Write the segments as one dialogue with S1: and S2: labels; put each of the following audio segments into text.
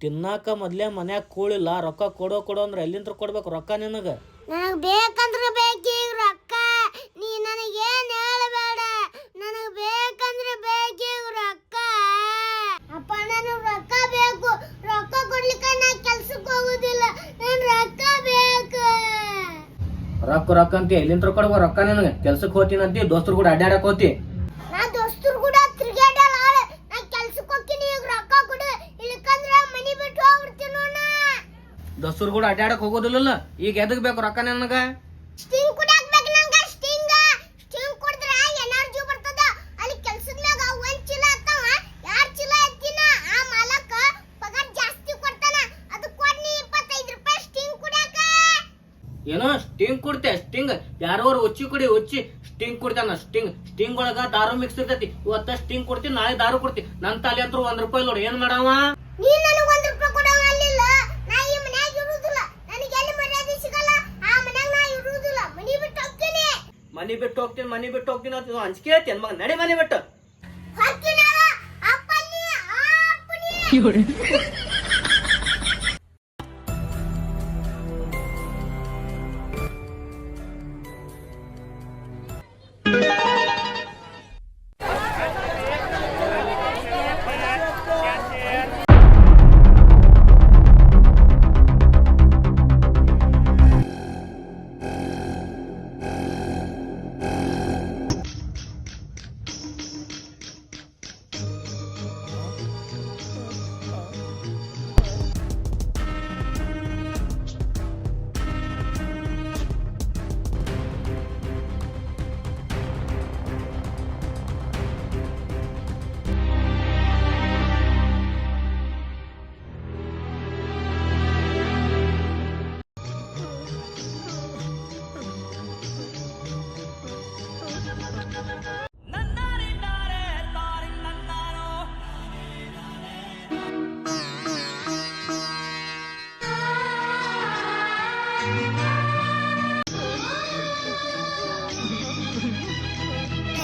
S1: ತಿನ್ನಾಕ ಮೊದ್ಲೇ ಮನ್ಯಾಗ ಕೂಳಿಲ್ಲ ರೊಕ್ಕ ಕೊಡೋ ಕೊಡೋ ಅಂದ್ರೆ ಎಲ್ಲಿಂದ್ರ ಕೊಡ್ಬೇಕು ರೊಕ್ಕ ನಿನಗ?
S2: ನನಗೆ ಬೇಕಂದ್ರೆ ಬೇಕೀಗ ರೊಕ್ಕ ನೀ ನನಗೇನು ಹೇಳಬೇಡ. ನನಗೆ ಬೇಕಂದ್ರೆ ಬೇಕೀಗ ರೊಕ್ಕ. ಅಪ್ಪ ನನಗೆ ರೊಕ್ಕ ಬೇಕು. ರೊಕ್ಕ ಕೊಡ್ಲಿಕ್ಕೆ ನಾ ಕೆಲ್ಸಕ್ಕೆ ಹೋಗೋದಿಲ್ಲ. ನನ್ ರೊಕ್ಕ ಬೇಕು.
S1: ರೊಕ್ಕ ರೊಕ್ಕ ಅಂತ. ಎಲ್ಲಿಂದ್ರ ಕೊಡ್ಬೇಕು ರೊಕ್ಕ ನಿನಗೆ? ಕೆಲ್ಸಕ್ಕೆ ಹೋತಿನಂತಿ ಅಂತಿ ದೋಸ್ತರು ಕೂಡ ಅಡ್ಡಾಡಕ್ ಹೋತಿ
S2: ನಾ ದೋಸ್ತರು ಕೂಡ ತಿರ್ಗಾಡಲ್ಲ ಆಳೆ ನಾ ಕೆಲ್ಸಕ್ಕೆ ಹೋಗ್ತೀನಿ ಈಗ ರೊಕ್ಕ ಕೊಡು ಇಲ್ಲಕಂದ್ರೆ ಮನಿ ಬಿಟ್ಟು ಹೋಗ್ಬಿಡ್ತೀನಿ ನೋಡ
S1: ದೋಸ್ತರು ಕೂಡ ಅಡ್ಡಾಡಕ್ ಹೋಗೋದಿಲ್ಲ ಈಗ ಎದಕ್ ಬೇಕು ರೊಕ್ಕ ನನಗ?
S2: ಸ್ಟಿಂಗ್ ಕುಡಿಯಾಕ ಬೇಕು ನಂಗೆ ಸ್ಟಿಂಗ್ ಸ್ಟಿಂಗ್ ಕುಡಿದ್ರೆ ಎನರ್ಜಿ ಬರ್ತದ. ಅಲ್ಲಿ ಕೆಲ್ಸದ್ನಾಗ ಒಂದ್ ಚೀಲ ಅತ್ತಾವ ಎರಡ್ ಚೀಲ ಎತ್ತಿನ ಆ ಮಾಲಕ ಪಗಾರ ಜಾಸ್ತಿ ಕೊಡ್ತಾನ. ಅದು ಕೊಡ್ನಿ ಇಪ್ಪತ್ತೈದು ರೂಪಾಯಿ ಸ್ಟಿಂಗ್ ಕುಡಿಯಾಕ.
S1: ಏನೋ ಸ್ಟಿಂಗ್ ಕೊಡ್ತೆ ಸ್ಟಿಂಗ್ ಯಾರೋರು ಉಚ್ಚಿ ಕುಡಿ ಉಚ್ಚಿ. ಸ್ಟಿಂಗ್ ಕೊಡ್ತಾನ ಸ್ಟಿಂಗ್ ಸ್ಟಿಂಗ್ ಒಳಗ ದಾರು ಮಿಕ್ಸ್ ಇರ್ತೈತಿ. ಇವತ್ತ ಸ್ಟಿಂಗ್ ಕೊಡ್ತೀನಿ ನಾಳೆ ದಾರು ಕೊಡ್ತೀನಿ ನನ್ ತಲೆ ಅಂತ ಒಂದ್ ರೂಪಾಯಿ ನೋಡಿ ಏನ್ ಮಾಡವ?
S2: ನೀ ನನಗೆ ಒಂದ್ ರೂಪಾಯಿ ಕೊಡವ ಅಲ್ಲಿಲ್ಲ ನಾ ಈ ಮನ್ಯಾಗ ಇರುವುದಿಲ್ಲ ನನಗೆ ಎಲ್ಲಿ ಮರ್ಯಾದೆ ಸಿಗಲ್ಲ ಆ ಮನ್ಯಾಗ ನಾ ಇರುವುದಿಲ್ಲ ಮನಿ ಬಿಟ್ಟು ಹೋಗ್ತೀನಿ
S1: ಮನಿ ಬಿಟ್ಟು ಹೋಗ್ತೀನಿ ಮನೆ ಬಿಟ್ಟು ಹೋಗ್ತೀನಿ ಅಂತ ಇದು ಅಂಜಿಕೆ ಐತಿ ಮಗ ನಡಿ ಮನೆ ಬಿಟ್ಟು.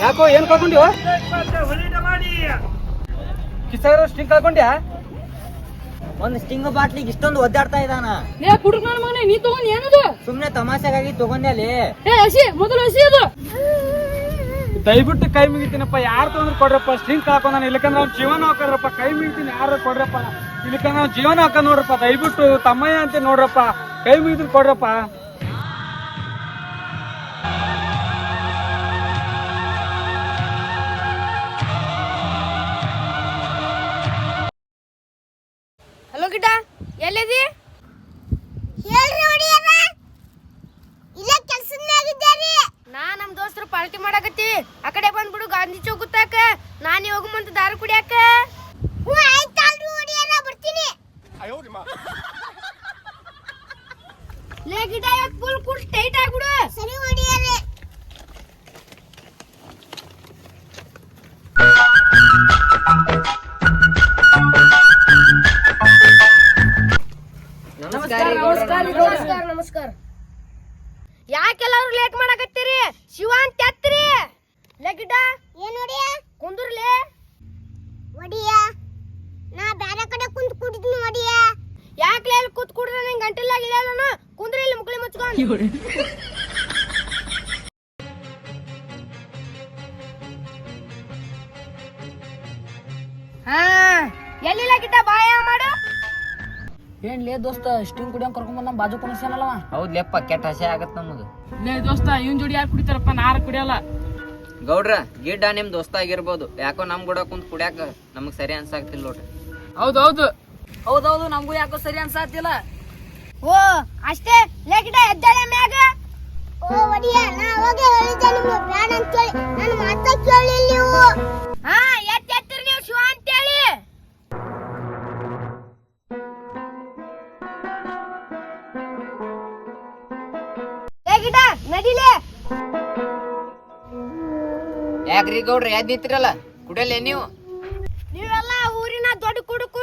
S3: ಯಾಕೋ ಏನ್ ಕಳ್ಕೊಂಡಿವ ಕಿಸರ ಸ್ಟಿಂಗ್ ಕಳ್ಕೊಂಡ್ಯಾ?
S4: ಒಂದ್ ಸ್ಟಿಂಗ್ ಬಾಟ್ಲಿಗೆ ಇಷ್ಟೊಂದು ಒದ್ದಾಡ್ತಾ ಇದಾನ
S5: ಏ ಕುಡುಕ್ ಮಗನೇ ನೀ ತಗೊಂಡ್ ಏನದು?
S4: ಸುಮ್ನೆ ತಮಾಷೆಗಾಗಿ ತಗೊಂಡೆ ಅಲ್ಲಿ.
S5: ಏ ಹಸಿ ಮೊದಲು ಹಸಿ ಅದು.
S3: ದಯವಿಟ್ಟು ಕೈ ಮುಗಿತೀನಪ್ಪ ಯಾರು ತಗೊಂಡ್ರು ಕೊಡ್ರಪ್ಪ? ಸ್ಟಿಂಗ್ ಕಳ್ಕೊಂಡ ಇಲ್ಲಕಂದ್ರೆ ಅವ್ನ ಜೀವನ ಹಾಕೋದ್ರಪ್ಪ. ಕೈ ಮುಗಿತೀನಿ ಯಾರು ಕೊಡ್ರಪ್ಪ? ಇಲ್ಲಕಂದ್ರೆ ಅವ್ನ ಜೀವನ ಹಾಕ ನೋಡ್ರಪ್ಪ. ದಯವಿಟ್ಟು ತಮ್ಮಯ್ಯ ಅಂತ ನೋಡ್ರಪ್ಪ. ಕೈ ಮುಗಿದ್ರು ಕೊಡ್ರಪ್ಪ.
S5: ಪಾರ್ಟಿ ಮಾಡಕತ್ತೀವಿ ಆ ಕಡೆ ಬಂದ್ಬಿಡು ಗಾಂಧಿ ಚೌಕ್ ಗುತ್ತಾಕ ನಾನಿ ಹೋಗುಮಂತ ದಾರು ಕುಡಿಯಾಕ ಲೇ ಗಿಡ ಇವತ್ತು ಫುಲ್ ಟೈಟ್ ಆಗ್ಬಿಡು.
S2: ಸರಿ
S5: ನಮಸ್ಕಾರ ನಮಸ್ಕಾರ ನಮಸ್ಕಾರ ಯಾಕೆಲ್ಲರೂ ಲೇಟ್ ಮಾಡಕತ್ತೀರಿ ಶಿವ ಅಂತ ಎತ್ತೀರಿ ಲಗಿಡ
S2: ಏನ್ ಒಡಿಯ
S5: ಕುಂದುರ್ಲೆ?
S2: ಒಡಿಯ ನಾ ಬೇರೆ ಕಡೆ ಕುಂತ್ ಕುಡಿದ್ನಿ ಒಡಿಯ
S5: ಯಾಕೆ ಅಲ್ಲಿ ಕೂತ್ ಕುಡ್ರೆ ನಂಗೆ ಗಂಟಲಾಗಿಲ್ಲ ಕುಂದ್ರಿ ಇಲ್ಲಿ ಮುಕ್ಳಿ ಮುಚ್ಕೊಂಡು. ಹಾ ಎಲ್ಲಿಲ್ಲ ಗಿಟ್ಟ ಬಾಯ ಮಾಡು.
S4: ಏನ್ ಲೇ ದೋಸ್ತ ಸ್ಟಿಂಗ್ ಕುಡಿಯಂಗ್ ಕರ್ಕೊಂಡ್ ಬಂದ್ ಬಾಜು ಕುಣಿಸ್ಯಾನಲ್ಲವ?
S6: ಹೌದ್ ಲೆಪ್ಪ ಕೆಟ್ಟ ಹಸೆ ಆಗತ್ ನಮಗ
S3: ಲೇ ದೋಸ್ತ ಇವನ್ ಜೋಡಿ ಯಾರು ಕುಡಿತಾರಪ್ಪ? ನಾರು ಕುಡಿಯಲ್ಲ?
S6: ಗೌಡ್ರ ಗಿಡ್ಡ ನಿಮ್ ದೋಸ್ತ ಆಗಿರ್ಬೋದು. ಯಾಕೋ ನಮ್ ಕೂಡ ಕುಂತ್ ಕುಡಿಯಾಕ ನಮಗ್ ಸರಿ ಅನ್ಸಾಗ್ತಿಲ್ಲ ನೋಡ್ರಿ.
S3: ಹೌದೌದು.
S4: ಹೌದೌದು ನಮಗೂ ಯಾಕೋ ಸರಿ ಅನ್ಸಾತಿಲ್ಲ.
S5: ಓ ಅಷ್ಟೇ? ಲೇ ಗಿಟ್ಟ ಎದ್ದಾಳೆ ಮ್ಯಾಗ?
S2: ಓ ಒಡಿಯ ನಾ ಹೋಗಿ ಹೇಳಿದ್ದೆ ನಿಮ್ಗೆ. ಬ್ಯಾಡ ಅಂತೇಳಿ.
S5: ನಡಿಲೇ.
S6: ಯಾಕ್ರಿ ಗೌಡ್ರ ಯಾದ್ ನಿಂತಿರಲ್ಲ ಕುಡಿಯಲ್ಲ ನೀವು?
S5: ನೀವೆಲ್ಲ ಊರಿನ ದೊಡ್ಡ ಕುಡುಕರು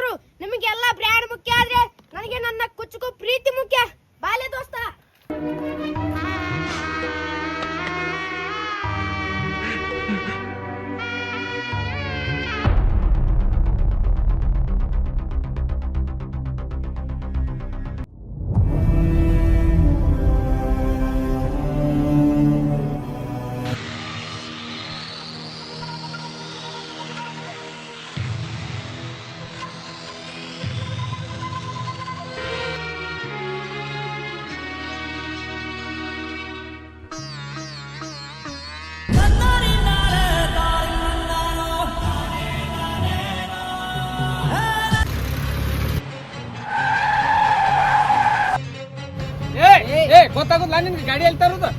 S3: ಗೊತ್ತಾಗುದಿಲ್ಲ ನಿನ್ಗೆ ಗಾಡಿ ಎಲ್ಲಿ ಇರೋದು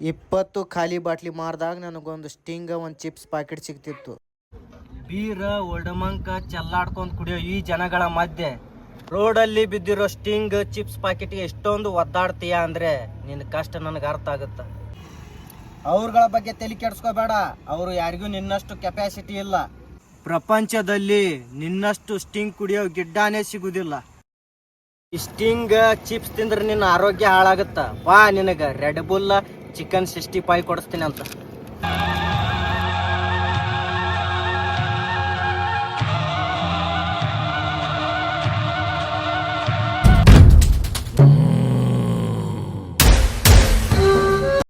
S7: ಇಪ್ಪತ್ತು ಖಾಲಿ ಬಾಟ್ಲಿ ಮಾರಿದಾಗ ನನಗೊಂದು ಸ್ಟಿಂಗ್ ಒಂದು ಚಿಪ್ಸ್ ಪ್ಯಾಕೆಟ್ ಸಿಗ್ತಿತ್ತು.
S1: ಬೀರ ಒಡಮಂಕ ಚೆಲ್ಲಾಡ್ಕೊಂಡು ಕುಡಿಯೋ ಈ ಜನಗಳ ಮಧ್ಯೆ ರೋಡಲ್ಲಿ ಬಿದ್ದಿರೋ ಸ್ಟಿಂಗ್ ಚಿಪ್ಸ್ ಪಾಕೆಟ್ ಎಷ್ಟೊಂದು ಒದ್ದಾಡ್ತೀಯ ಅಂದ್ರೆ ನಿನ್ನ ಕಷ್ಟ ನನಗೆ ಅರ್ಥ ಆಗುತ್ತ? ಅವ್ರಗಳ ಬಗ್ಗೆ ತಲೆ ಕೆಡ್ಸ್ಕೋಬೇಡ. ಅವರು ಯಾರಿಗೂ ನಿನ್ನಷ್ಟು ಕೆಪಾಸಿಟಿ ಇಲ್ಲ. ಪ್ರಪಂಚದಲ್ಲಿ ನಿನ್ನಷ್ಟು ಸ್ಟಿಂಗ್ ಕುಡಿಯೋ ಗಿಡ್ಡಾನೇ ಸಿಗುದಿಲ್ಲ. ಸ್ಟಿಂಗ್ ಚಿಪ್ಸ್ ತಿಂದ್ರೆ ನಿನ್ನ ಆರೋಗ್ಯ ಹಾಳಾಗುತ್ತ? ವಾ, ನಿನಗ Red Bull chicken sixty five ಕೊಡಿಸ್ತೀನಿ ಅಂತ.